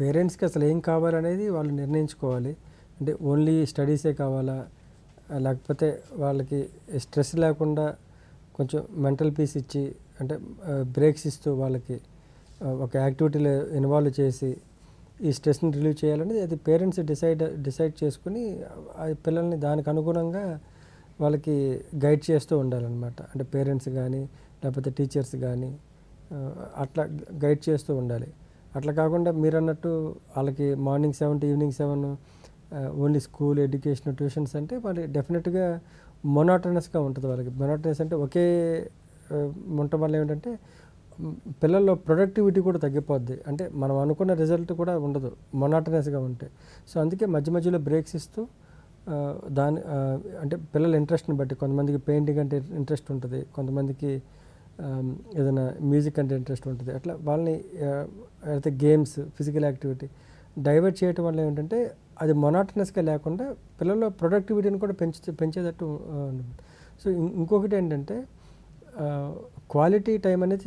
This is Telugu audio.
పేరెంట్స్కి అసలు ఏం కావాలనేది వాళ్ళు నిర్ణయించుకోవాలి. అంటే ఓన్లీ స్టడీసే కావాలా? లేకపోతే వాళ్ళకి స్ట్రెస్ లేకుండా కొంచెం మెంటల్ పీస్ ఇచ్చి అంటే బ్రేక్స్ ఇస్తూ వాళ్ళకి ఒక యాక్టివిటీలో ఇన్వాల్వ్ చేసి ఈ స్ట్రెస్ని రిలీవ్ చేయాలనేది అది పేరెంట్స్ డిసైడ్ డిసైడ్ చేసుకుని ఆ పిల్లల్ని దానికి అనుగుణంగా వాళ్ళకి గైడ్ చేస్తూ ఉండాలన్నమాట. అంటే పేరెంట్స్ కానీ లేకపోతే టీచర్స్ కానీ అట్లా గైడ్ చేస్తూ ఉండాలి. అట్లా కాకుండా మీరు అన్నట్టు వాళ్ళకి morning seven to evening seven only school education tuitions అంటే వాళ్ళకి డెఫినెట్గా మొనాటనస్గా ఉంటుంది వాళ్ళకి. మొనాటనస్ అంటే ఒకే ఉండటం వల్ల ఏంటంటే పిల్లల్లో ప్రొడక్టివిటీ కూడా తగ్గిపోద్ది. అంటే మనం అనుకున్న రిజల్ట్ కూడా ఉండదు మొనాటనస్గా ఉంటే. సో అందుకే మధ్య మధ్యలో బ్రేక్స్ ఇస్తూ దాని అంటే పిల్లల ఇంట్రెస్ట్ని బట్టి కొంతమందికి పెయింటింగ్ అంటే ఇంట్రెస్ట్ ఉంటుంది కొంతమందికి ఏదైనా మ్యూజిక్ అంటే ఇంట్రెస్ట్ ఉంటుంది అట్లా వాళ్ళని లేకపోతే అయితే గేమ్స్ ఫిజికల్ యాక్టివిటీ డైవర్ట్ చేయటం వల్ల ఏంటంటే అది మొనాటనస్గా లేకుండా పిల్లల్లో ప్రొడక్టివిటీని కూడా పెంచు పెంచేటట్టు సో ఇంకొకటి ఏంటంటే క్వాలిటీ టైం అనేది